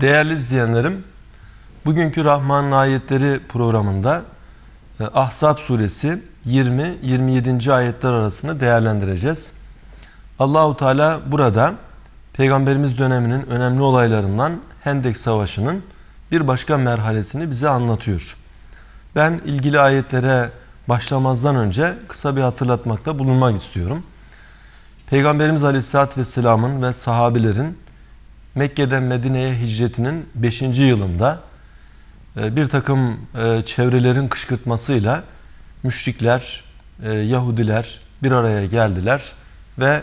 Değerli izleyenlerim, bugünkü Rahman'ın ayetleri programında e, Ahzab suresi 20-27. ayetler arasını değerlendireceğiz. Allahu Teala burada Peygamberimiz döneminin önemli olaylarından Hendek Savaşı'nın bir başka merhalesini bize anlatıyor. Ben ilgili ayetlere başlamazdan önce kısa bir hatırlatmakta bulunmak istiyorum. Peygamberimiz Aleyhisselatü Vesselam'ın ve sahabilerin Mekke'den Medine'ye hicretinin 5. yılında e, bir takım e, çevrelerin kışkırtmasıyla müşrikler, e, Yahudiler bir araya geldiler ve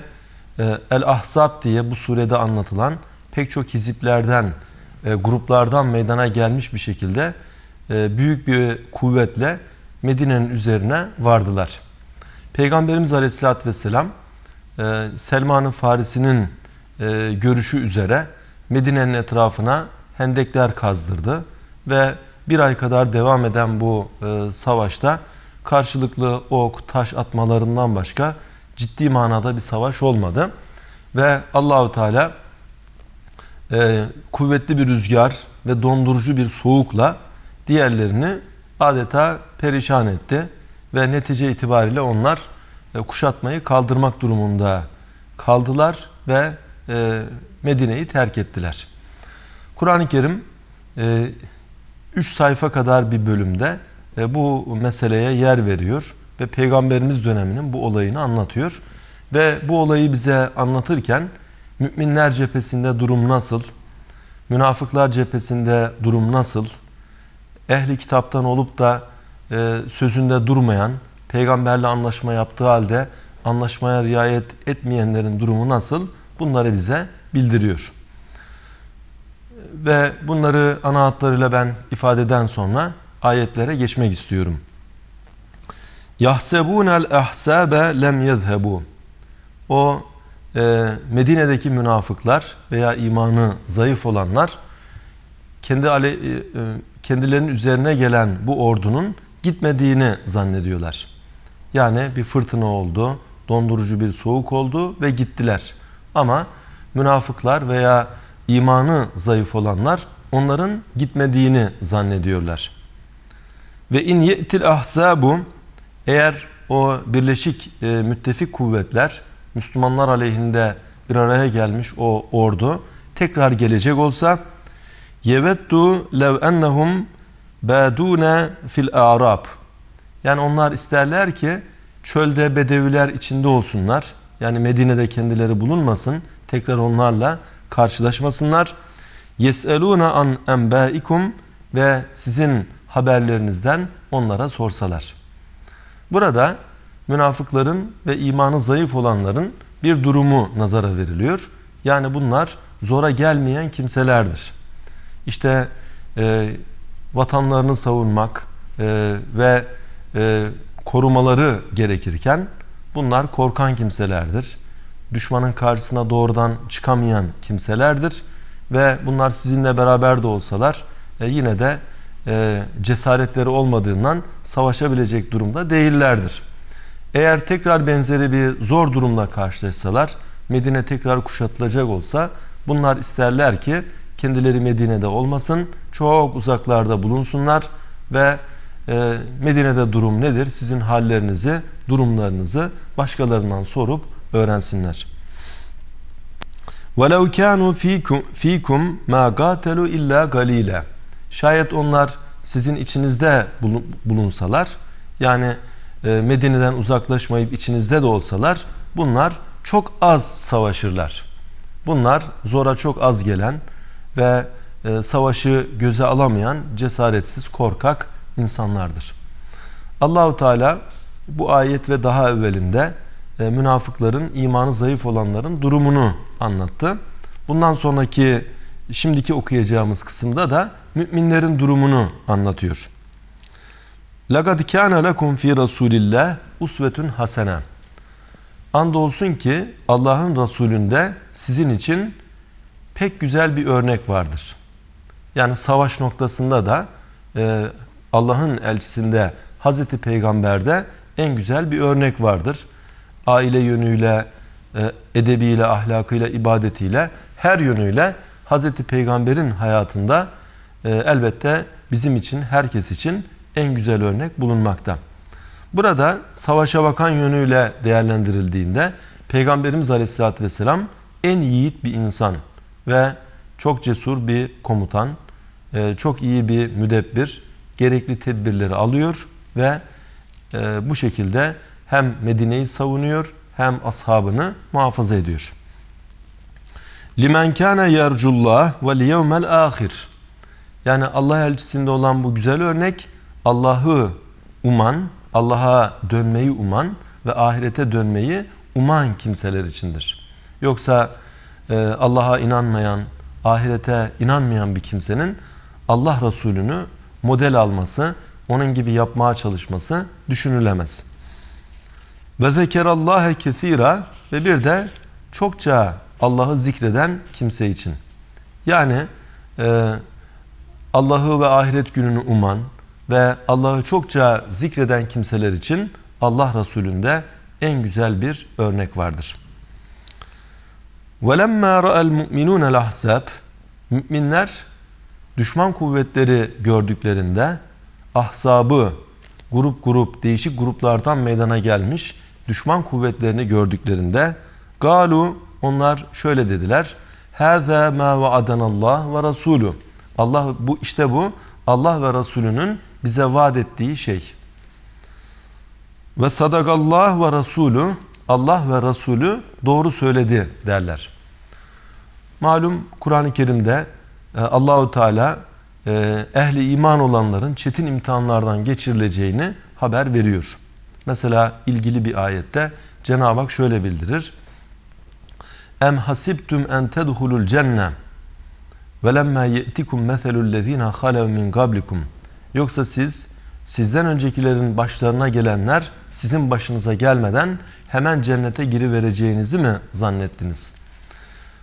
El-Ahzab diye bu surede anlatılan pek çok hiziplerden, gruplardan meydana gelmiş bir şekilde büyük bir kuvvetle Medine'nin üzerine vardılar. Peygamberimiz Aleyhisselatü Vesselam Selman-ı Farisi'nin görüşü üzere Medine'nin etrafına hendekler kazdırdı ve bir ay kadar devam eden bu e, savaşta karşılıklı ok, taş atmalarından başka ciddi manada bir savaş olmadı. Ve Allahu Teala e, kuvvetli bir rüzgar ve dondurucu bir soğukla diğerlerini adeta perişan etti ve netice itibariyle onlar e, kuşatmayı kaldırmak durumunda kaldılar ve e, Medine'yi terk ettiler. Kur'an-ı Kerim 3 e, sayfa kadar bir bölümde e, bu meseleye yer veriyor ve Peygamberimiz döneminin bu olayını anlatıyor. Ve bu olayı bize anlatırken müminler cephesinde durum nasıl, münafıklar cephesinde durum nasıl, ehli kitaptan olup da e, sözünde durmayan, peygamberle anlaşma yaptığı halde anlaşmaya riayet etmeyenlerin durumu nasıl bunları bize bildiriyor. Ve bunları ana hatlarıyla ben ifadeden sonra ayetlere geçmek istiyorum. Yahsebunel ahsabe lem yezhebu. O e, Medine'deki münafıklar veya imanı zayıf olanlar kendi e, e kendilerinin üzerine gelen bu ordunun gitmediğini zannediyorlar. Yani bir fırtına oldu, dondurucu bir soğuk oldu ve gittiler. Ama münafıklar veya imanı zayıf olanlar onların gitmediğini zannediyorlar. Ve in ye'til ahsabu eğer o birleşik e, müttefik kuvvetler Müslümanlar aleyhinde bir araya gelmiş o ordu tekrar gelecek olsa yeveddu lev ennehum badune fil a'rab yani onlar isterler ki çölde bedeviler içinde olsunlar yani Medine'de kendileri bulunmasın. Tekrar onlarla karşılaşmasınlar. Yeseluna an enbaikum ve sizin haberlerinizden onlara sorsalar. Burada münafıkların ve imanı zayıf olanların bir durumu nazara veriliyor. Yani bunlar zora gelmeyen kimselerdir. İşte e, vatanlarını savunmak e, ve e, korumaları gerekirken Bunlar korkan kimselerdir. Düşmanın karşısına doğrudan çıkamayan kimselerdir. Ve bunlar sizinle beraber de olsalar e, yine de e, cesaretleri olmadığından savaşabilecek durumda değillerdir. Eğer tekrar benzeri bir zor durumla karşılaşsalar, Medine tekrar kuşatılacak olsa bunlar isterler ki kendileri Medine'de olmasın, çok uzaklarda bulunsunlar ve e, Medine'de durum nedir? Sizin hallerinizi, durumlarınızı başkalarından sorup öğrensinler. وَلَوْ كَانُوا ف۪يكُمْ مَا قَاتَلُوا اِلَّا قَلِيلًا Şayet onlar sizin içinizde bulunsalar, yani e, Medine'den uzaklaşmayıp içinizde de olsalar, bunlar çok az savaşırlar. Bunlar zora çok az gelen ve e, savaşı göze alamayan cesaretsiz, korkak insanlardır. Allahu Teala bu ayet ve daha evvelinde e, münafıkların, imanı zayıf olanların durumunu anlattı. Bundan sonraki şimdiki okuyacağımız kısımda da müminlerin durumunu anlatıyor. لَقَدْ كَانَ لَكُمْ ف۪ي رَسُولِ اللّٰهِ usvetun hasene. Andolsun ki Allah'ın Resulünde sizin için pek güzel bir örnek vardır. Yani savaş noktasında da e, Allah'ın elçisinde Hazreti Peygamber'de en güzel bir örnek vardır. Aile yönüyle, e, edebiyle, ahlakıyla, ibadetiyle her yönüyle Hazreti Peygamber'in hayatında e, elbette bizim için, herkes için en güzel örnek bulunmakta. Burada savaşa bakan yönüyle değerlendirildiğinde Peygamberimiz Aleyhisselatü Vesselam en yiğit bir insan ve çok cesur bir komutan, e, çok iyi bir müdebbir, gerekli tedbirleri alıyor ve bu şekilde hem Medine'yi savunuyor hem ashabını muhafaza ediyor. Limen kana yercullah ve yevmel ahir. Yani Allah elçisinde olan bu güzel örnek Allah'ı uman, Allah'a dönmeyi uman ve ahirete dönmeyi uman kimseler içindir. Yoksa e, Allah'a inanmayan, ahirete inanmayan bir kimsenin Allah Resulü'nü model alması, onun gibi yapmaya çalışması düşünülemez. Ve zekerallâhe kesîrâ ve bir de çokça Allah'ı zikreden kimse için. Yani e, Allah'ı ve ahiret gününü uman ve Allah'ı çokça zikreden kimseler için Allah Resulü'nde en güzel bir örnek vardır. وَلَمَّا رَأَ الْمُؤْمِنُونَ الْأَحْزَابِ Müminler düşman kuvvetleri gördüklerinde ahzabı grup grup değişik gruplardan meydana gelmiş düşman kuvvetlerini gördüklerinde galu onlar şöyle dediler. Hâzâ mâ vaadanallah ve rasulü. Allah bu işte bu Allah ve Resulünün bize vaat ettiği şey. Ve sadakallah ve Resulü Allah ve Resulü doğru söyledi derler. Malum Kur'an-ı Kerim'de e, Allahu Teala e, ehli iman olanların çetin imtihanlardan geçirileceğini haber veriyor. Mesela ilgili bir ayette Cenab-ı Hak şöyle bildirir. Em hasibtum en tedhulul cenne ve lemma ye'tikum meselul lezina halev min qablikum. Yoksa siz sizden öncekilerin başlarına gelenler sizin başınıza gelmeden hemen cennete girivereceğinizi mi zannettiniz?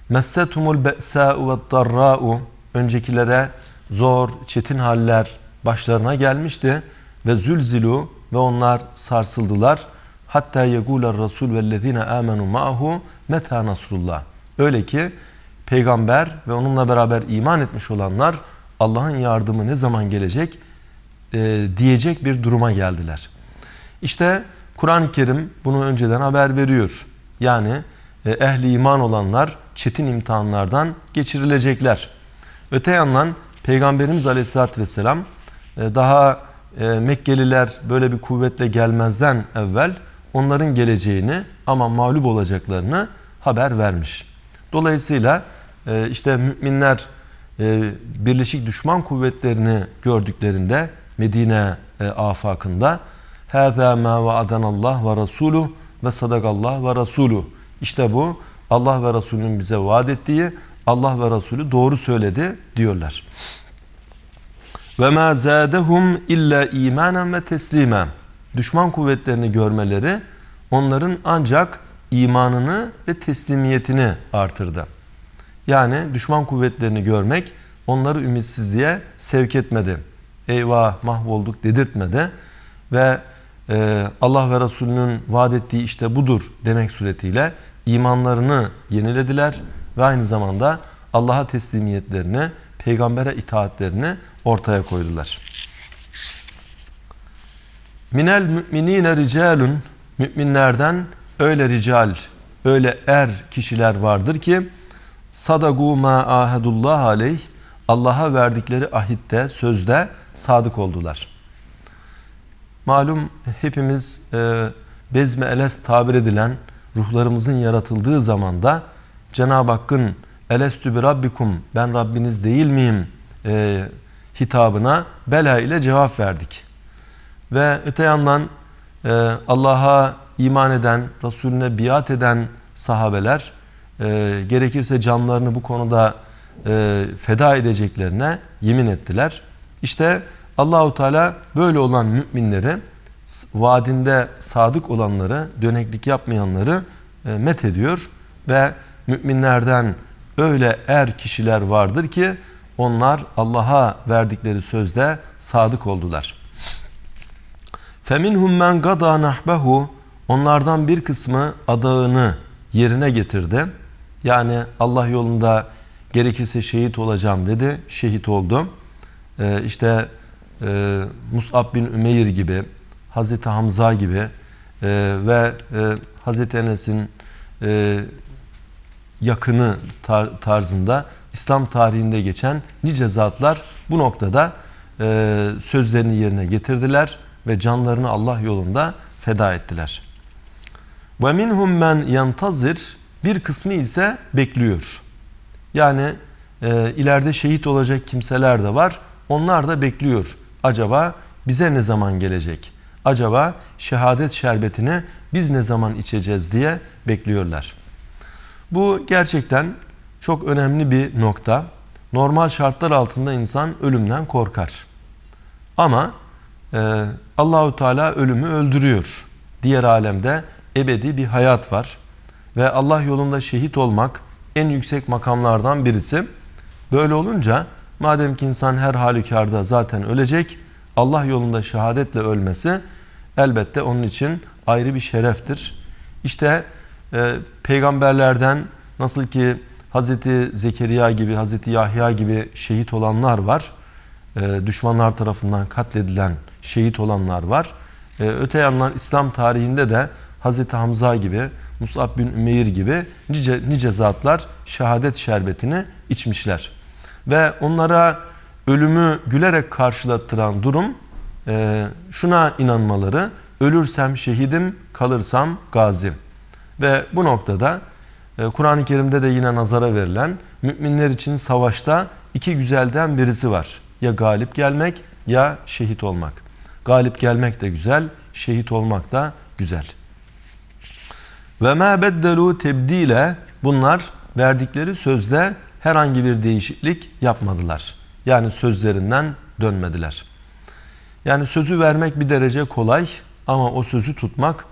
Messetumul be'sa'u ve darra'u öncekilere zor, çetin haller başlarına gelmişti ve zülzilu ve onlar sarsıldılar. Hatta yeguler rasul vellezine amenu ma'hu meta nasrullah. Öyle ki peygamber ve onunla beraber iman etmiş olanlar Allah'ın yardımı ne zaman gelecek e, diyecek bir duruma geldiler. İşte Kur'an-ı Kerim bunu önceden haber veriyor. Yani e, ehli iman olanlar çetin imtihanlardan geçirilecekler. Öte yandan Peygamberimiz Aleyhisselatü Vesselam e, daha e, Mekkeliler böyle bir kuvvetle gelmezden evvel onların geleceğini ama mağlup olacaklarını haber vermiş. Dolayısıyla e, işte müminler birleşik düşman kuvvetlerini gördüklerinde Medine afakında هَذَا مَا وَعَدَنَ اللّٰهِ وَرَسُولُهُ ve sadakallah ve Resulü. İşte bu Allah ve Resulünün bize vaat ettiği Allah ve Resulü doğru söyledi diyorlar. Ve ma zadehum illa imanen ve teslima. Düşman kuvvetlerini görmeleri onların ancak imanını ve teslimiyetini artırdı. Yani düşman kuvvetlerini görmek onları ümitsizliğe sevk etmedi. Eyvah mahvolduk dedirtmedi ve e, Allah ve Resulünün vaat ettiği işte budur demek suretiyle imanlarını yenilediler ve aynı zamanda Allah'a teslimiyetlerini, peygambere itaatlerini ortaya koydular. Minel müminine ricalun müminlerden öyle rical, öyle er kişiler vardır ki sadagu ma ahedullah aleyh Allah'a verdikleri ahitte, sözde sadık oldular. Malum hepimiz e, bezme eles tabir edilen ruhlarımızın yaratıldığı zamanda Cenab-ı Hakk'ın elestü bi rabbikum ben Rabbiniz değil miyim e, hitabına bela ile cevap verdik. Ve öte yandan e, Allah'a iman eden, Resulüne biat eden sahabeler e, gerekirse canlarını bu konuda e, feda edeceklerine yemin ettiler. İşte Allahu Teala böyle olan müminleri vaadinde sadık olanları, döneklik yapmayanları e, met ediyor ve müminlerden öyle er kişiler vardır ki onlar Allah'a verdikleri sözde sadık oldular. Feminhum men gada nahbehu onlardan bir kısmı adağını yerine getirdi. Yani Allah yolunda Gerekirse şehit olacağım dedi. Şehit oldu. Ee, işte e, Mus'ab bin Ümeyr gibi, Hazreti Hamza gibi e, ve e, Hazreti Enes'in e, yakını tar tarzında İslam tarihinde geçen nice zatlar bu noktada e, sözlerini yerine getirdiler ve canlarını Allah yolunda feda ettiler. Ve minhum men yantazir bir kısmı ise bekliyor. Yani e, ileride şehit olacak kimseler de var. Onlar da bekliyor. Acaba bize ne zaman gelecek? Acaba şehadet şerbetini biz ne zaman içeceğiz diye bekliyorlar. Bu gerçekten çok önemli bir nokta. Normal şartlar altında insan ölümden korkar. Ama e, Allahu Teala ölümü öldürüyor. Diğer alemde ebedi bir hayat var. Ve Allah yolunda şehit olmak en yüksek makamlardan birisi. Böyle olunca madem ki insan her halükarda zaten ölecek, Allah yolunda şehadetle ölmesi elbette onun için ayrı bir şereftir. İşte e, peygamberlerden nasıl ki Hazreti Zekeriya gibi, Hazreti Yahya gibi şehit olanlar var. E, düşmanlar tarafından katledilen şehit olanlar var. E, öte yandan İslam tarihinde de Hazreti Hamza gibi, Musab bin Ümeyr gibi nice, nice zatlar şehadet şerbetini içmişler. Ve onlara ölümü gülerek karşılattıran durum e, şuna inanmaları, ölürsem şehidim, kalırsam gazim. Ve bu noktada Kur'an-ı Kerim'de de yine nazara verilen müminler için savaşta iki güzelden birisi var. Ya galip gelmek ya şehit olmak. Galip gelmek de güzel, şehit olmak da güzel. Ve ma beddelu tebdile bunlar verdikleri sözde herhangi bir değişiklik yapmadılar. Yani sözlerinden dönmediler. Yani sözü vermek bir derece kolay ama o sözü tutmak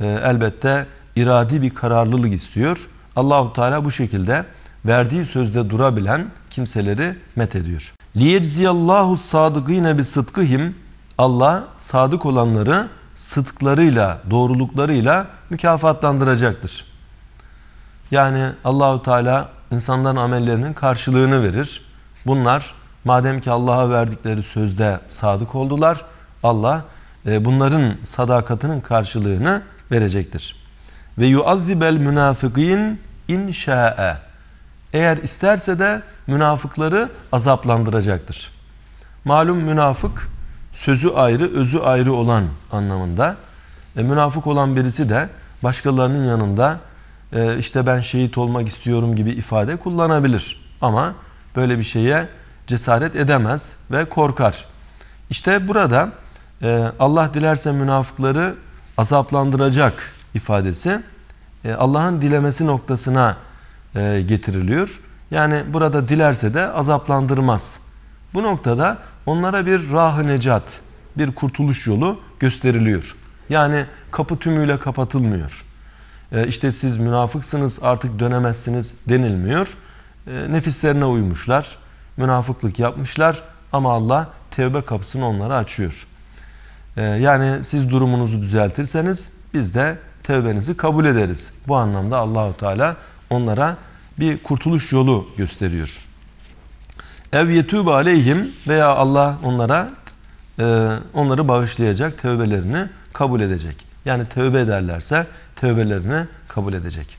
e, elbette iradi bir kararlılık istiyor. Allahu Teala bu şekilde verdiği sözde durabilen kimseleri met ediyor. Liyecziyallahu sadıkîne bi sıdkihim Allah sadık olanları sıdklarıyla, doğruluklarıyla mükafatlandıracaktır. Yani Allahu Teala insanların amellerinin karşılığını verir. Bunlar madem ki Allah'a verdikleri sözde sadık oldular, Allah e, bunların sadakatinin karşılığını verecektir. Ve yuazzibel münafıkîn inşa'e. Eğer isterse de münafıkları azaplandıracaktır. Malum münafık sözü ayrı, özü ayrı olan anlamında. E, münafık olan birisi de başkalarının yanında e, işte ben şehit olmak istiyorum gibi ifade kullanabilir. Ama böyle bir şeye cesaret edemez ve korkar. İşte burada e, Allah dilerse münafıkları azaplandıracak ifadesi Allah'ın dilemesi noktasına e, getiriliyor. Yani burada dilerse de azaplandırmaz. Bu noktada onlara bir rah necat, bir kurtuluş yolu gösteriliyor. Yani kapı tümüyle kapatılmıyor. E, işte siz münafıksınız artık dönemezsiniz denilmiyor. Nefislerine uymuşlar, münafıklık yapmışlar ama Allah tevbe kapısını onlara açıyor. Yani siz durumunuzu düzeltirseniz biz de tevbenizi kabul ederiz. Bu anlamda Allahu Teala onlara bir kurtuluş yolu gösteriyor. Ev yetûbe aleyhim veya Allah onlara e, onları bağışlayacak, tevbelerini kabul edecek. Yani tevbe ederlerse tevbelerini kabul edecek.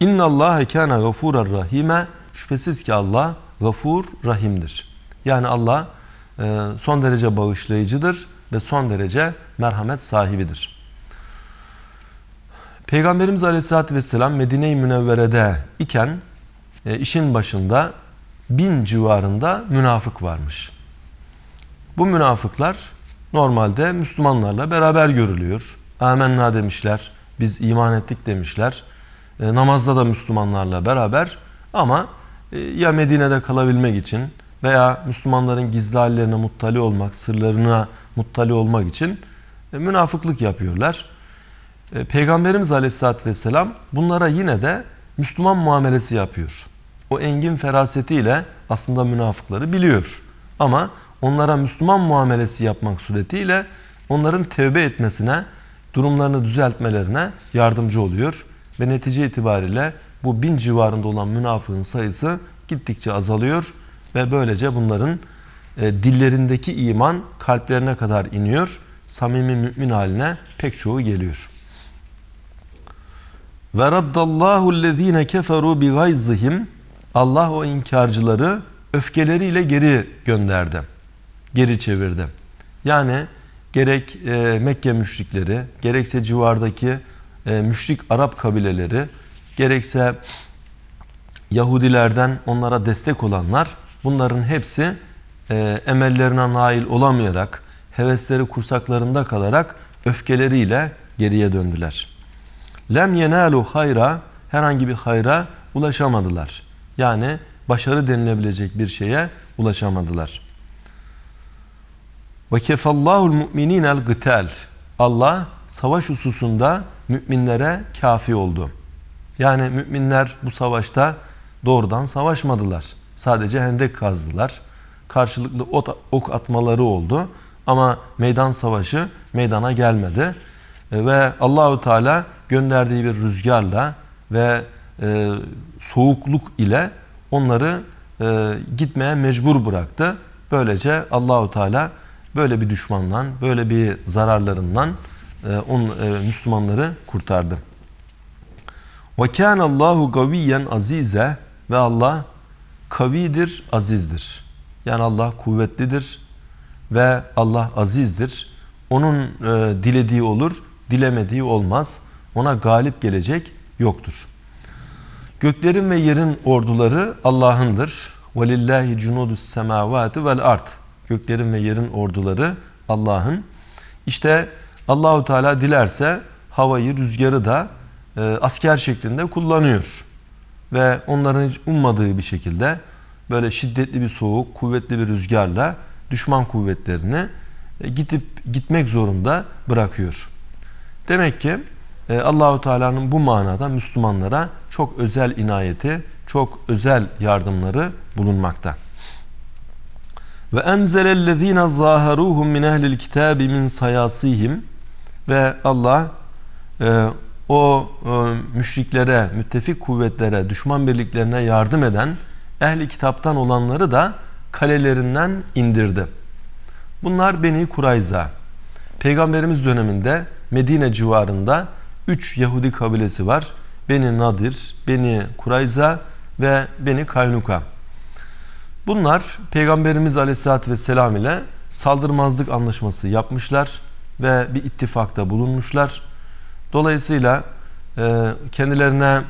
İnna Allah kana gafurar rahime şüphesiz ki Allah gafur rahimdir. Yani Allah e, son derece bağışlayıcıdır ve son derece merhamet sahibidir. Peygamberimiz Aleyhisselatü Vesselam Medine-i Münevvere'de iken e, işin başında bin civarında münafık varmış. Bu münafıklar normalde Müslümanlarla beraber görülüyor. Amenna demişler, biz iman ettik demişler. E, namazda da Müslümanlarla beraber ama e, ya Medine'de kalabilmek için veya Müslümanların gizli hallerine muttali olmak, sırlarına muttali olmak için e, münafıklık yapıyorlar. E, Peygamberimiz Aleyhisselatü Vesselam bunlara yine de Müslüman muamelesi yapıyor. O engin ferasetiyle aslında münafıkları biliyor. Ama onlara Müslüman muamelesi yapmak suretiyle onların tevbe etmesine, durumlarını düzeltmelerine yardımcı oluyor. Ve netice itibariyle bu bin civarında olan münafığın sayısı gittikçe azalıyor ve böylece bunların e, dillerindeki iman kalplerine kadar iniyor. Samimi mümin haline pek çoğu geliyor. Ve raddallahu lezine keferu bi gayzihim Allah o inkarcıları öfkeleriyle geri gönderdi. Geri çevirdi. Yani gerek e, Mekke müşrikleri, gerekse civardaki e, müşrik Arap kabileleri, gerekse Yahudilerden onlara destek olanlar bunların hepsi e, emellerine nail olamayarak, hevesleri kursaklarında kalarak öfkeleriyle geriye döndüler. Lem yenalu hayra herhangi bir hayra ulaşamadılar. Yani başarı denilebilecek bir şeye ulaşamadılar. Ve kefallahul mu'minînel gıtel. Allah savaş hususunda müminlere kafi oldu. Yani müminler bu savaşta doğrudan savaşmadılar. Sadece hendek kazdılar. Karşılıklı ok atmaları oldu. Ama meydan savaşı meydana gelmedi. E, ve Allahu Teala gönderdiği bir rüzgarla ve e, soğukluk ile onları e, gitmeye mecbur bıraktı. Böylece Allahu Teala böyle bir düşmandan, böyle bir zararlarından e, on, e, Müslümanları kurtardı. Ve kana Allahu gaviyen azize ve Allah kavidir, azizdir. Yani Allah kuvvetlidir ve Allah azizdir. Onun e, dilediği olur, dilemediği olmaz. Ona galip gelecek yoktur. Göklerin ve yerin orduları Allah'ındır. وَلِلَّهِ جُنُودُ السَّمَاوَاتِ وَالْاَرْضِ Göklerin ve yerin orduları Allah'ın. İşte Allahu Teala dilerse havayı, rüzgarı da e, asker şeklinde kullanıyor. Ve onların hiç ummadığı bir şekilde böyle şiddetli bir soğuk, kuvvetli bir rüzgarla düşman kuvvetlerini e, gidip gitmek zorunda bırakıyor. Demek ki e, Allahu Teala'nın bu manada Müslümanlara çok özel inayeti, çok özel yardımları bulunmakta. Ve enzelellezine zaharuhum min ehlil kitabi min sayasihim ve Allah e, o e, müşriklere, müttefik kuvvetlere, düşman birliklerine yardım eden ehli kitaptan olanları da kalelerinden indirdi. Bunlar Beni Kurayza. Peygamberimiz döneminde Medine civarında üç Yahudi kabilesi var. Beni Nadir, Beni Kurayza ve Beni Kaynuka. Bunlar Peygamberimiz Aleyhisselatü Vesselam ile saldırmazlık anlaşması yapmışlar ve bir ittifakta bulunmuşlar. Dolayısıyla e, kendilerine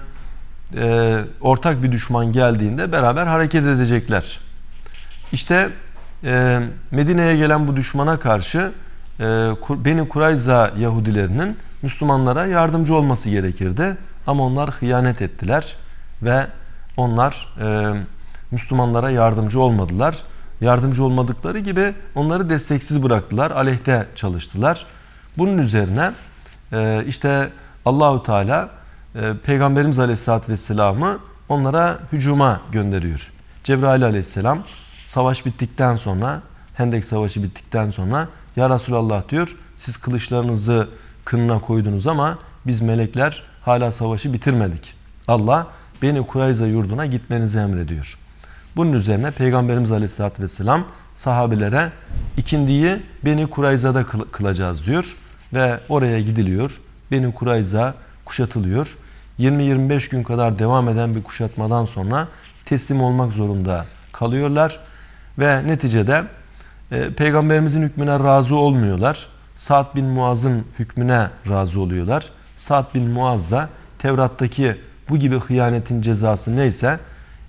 e, ortak bir düşman geldiğinde beraber hareket edecekler. İşte e, Medine'ye gelen bu düşmana karşı Beni Kurayza Yahudilerinin Müslümanlara yardımcı olması gerekirdi. Ama onlar hıyanet ettiler ve onlar e, Müslümanlara yardımcı olmadılar. Yardımcı olmadıkları gibi onları desteksiz bıraktılar, aleyhte çalıştılar. Bunun üzerine e, işte Allahu Teala e, Peygamberimiz Aleyhisselatü Vesselam'ı onlara hücuma gönderiyor. Cebrail Aleyhisselam savaş bittikten sonra, Hendek Savaşı bittikten sonra Ya Resulallah diyor siz kılıçlarınızı kınına koydunuz ama biz melekler hala savaşı bitirmedik. Allah beni Kurayza yurduna gitmenizi emrediyor. Bunun üzerine Peygamberimiz Aleyhisselatü Vesselam sahabilere ikindiyi Beni Kurayza'da kılacağız diyor. Ve oraya gidiliyor. Beni Kurayza kuşatılıyor. 20-25 gün kadar devam eden bir kuşatmadan sonra teslim olmak zorunda kalıyorlar. Ve neticede e, Peygamberimizin hükmüne razı olmuyorlar. Sa'd bin Muaz'ın hükmüne razı oluyorlar. Sa'd bin Muaz da Tevrat'taki bu gibi hıyanetin cezası neyse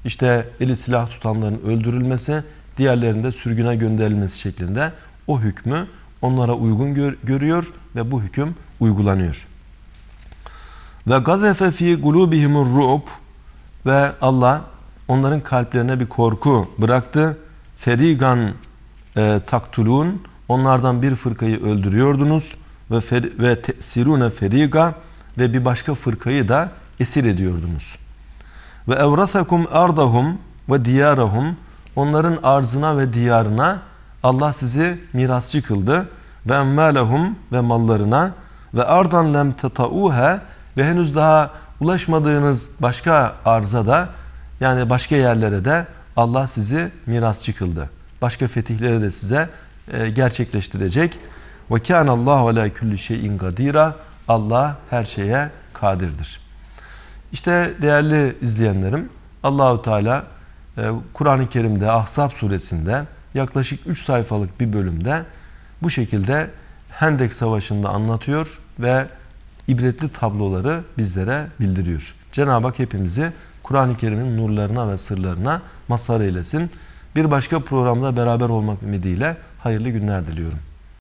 işte eli silah tutanların öldürülmesi, diğerlerinde sürgüne gönderilmesi şeklinde o hükmü onlara uygun gör, görüyor ve bu hüküm uygulanıyor. Ve gazefe fi gulubihimur ru'ub ve Allah onların kalplerine bir korku bıraktı. Ferigan e, taktulun onlardan bir fırkayı öldürüyordunuz ve fer, ve tesirune feriga ve bir başka fırkayı da esir ediyordunuz. Ve evrasakum ardahum ve diyarahum onların arzına ve diyarına Allah sizi mirasçı kıldı ve emmalehum ve mallarına ve ardan lem tetauha ve henüz daha ulaşmadığınız başka arza da Yani başka yerlere de Allah sizi mirasçı kıldı. Başka fetihleri de size gerçekleştirecek. Ve kâne Allahu ala kulli şeyin kadira. Allah her şeye kadirdir. İşte değerli izleyenlerim Allahu Teala e, Kur'an-ı Kerim'de Ahzab suresinde yaklaşık 3 sayfalık bir bölümde bu şekilde Hendek Savaşı'nda anlatıyor ve ibretli tabloları bizlere bildiriyor. Cenab-ı Hak hepimizi Kur'an-ı Kerim'in nurlarına ve sırlarına mazhar eylesin. Bir başka programda beraber olmak ümidiyle hayırlı günler diliyorum.